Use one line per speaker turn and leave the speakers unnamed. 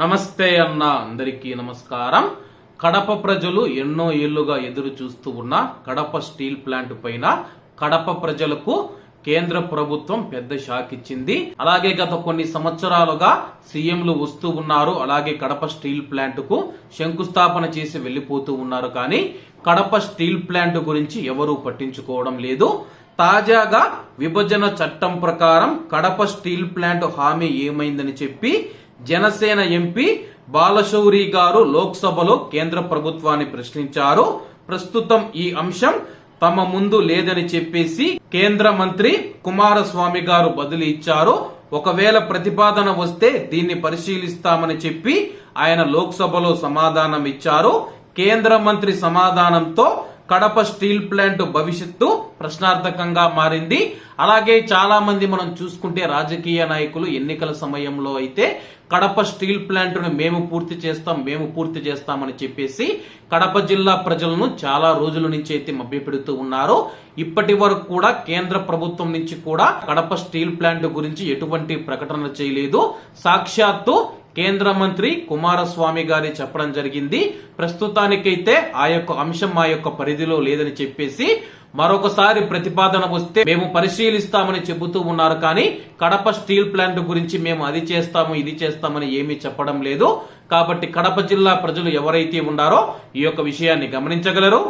నమస్తే అన్న అందరికీ నమస్కారం. కడప ప్రజలు ఎన్నో ఏళ్ళుగా ఎదురు చూస్తూ ఉన్న కడప స్టీల్ ప్లాంట్ పైన కడప ప్రజలకు కేంద్ర ప్రభుత్వం పెద్ద షాక్ ఇచ్చింది. అలాగే గత కొన్ని సంవత్సరాలుగా సీఎంలు వస్తూ ఉన్నారు. అలాగే కడప స్టీల్ ప్లాంట్కు శంకుస్థాపన చేసి వెళ్ళిపోతూ ఉన్నారు. కానీ కడప స్టీల్ ప్లాంట్ గురించి ఎవరూ పట్టించుకోవడం లేదు. తాజాగా విభజన చట్టం ప్రకారం కడప స్టీల్ ప్లాంట్ హామీ ఏమైందని చెప్పి జనసేన ఎంపీ బాలశౌరి గారు లోక్సభలో కేంద్ర ప్రభుత్వాన్ని ప్రశ్నించారు. ప్రస్తుతం ఈ అంశం తమ ముందు లేదని చెప్పేసి కేంద్ర మంత్రి కుమారస్వామి గారు బదిలీ ఇచ్చారు. ఒకవేళ ప్రతిపాదన వస్తే దీన్ని పరిశీలిస్తామని చెప్పి ఆయన లోక్సభలో సమాధానం ఇచ్చారు. కేంద్ర మంత్రి సమాధానంతో కడప స్టీల్ ప్లాంట్ భవిష్యత్తు ప్రశ్నార్థకంగా మారింది. అలాగే చాలా మంది మనం చూసుకుంటే రాజకీయ నాయకులు ఎన్నికల సమయంలో అయితే కడప స్టీల్ ప్లాంట్ను మేము పూర్తి చేస్తాం మేము పూర్తి చేస్తామని చెప్పేసి కడప జిల్లా ప్రజలను చాలా రోజుల నుంచి అయితే మభ్యపెడుతూ ఉన్నారు. ఇప్పటి వరకు కూడా కేంద్ర ప్రభుత్వం నుంచి కూడా కడప స్టీల్ ప్లాంట్ గురించి ఎటువంటి ప్రకటన చేయలేదు. సాక్షాత్తు కేంద్ర మంత్రి కుమారస్వామి గారి చెప్పడం జరిగింది. ప్రస్తుతానికైతే ఆ యొక్క అంశం మా యొక్క పరిధిలో లేదని చెప్పేసి మరొకసారి ప్రతిపాదన వస్తే మేము పరిశీలిస్తామని చెబుతూ ఉన్నారు. కానీ కడప స్టీల్ ప్లాంట్ గురించి మేము అది చేస్తాము ఇది చేస్తామని ఏమీ చెప్పడం లేదు. కాబట్టి కడప జిల్లా ప్రజలు ఎవరైతే ఉన్నారో ఈ యొక్క విషయాన్ని గమనించగలరు.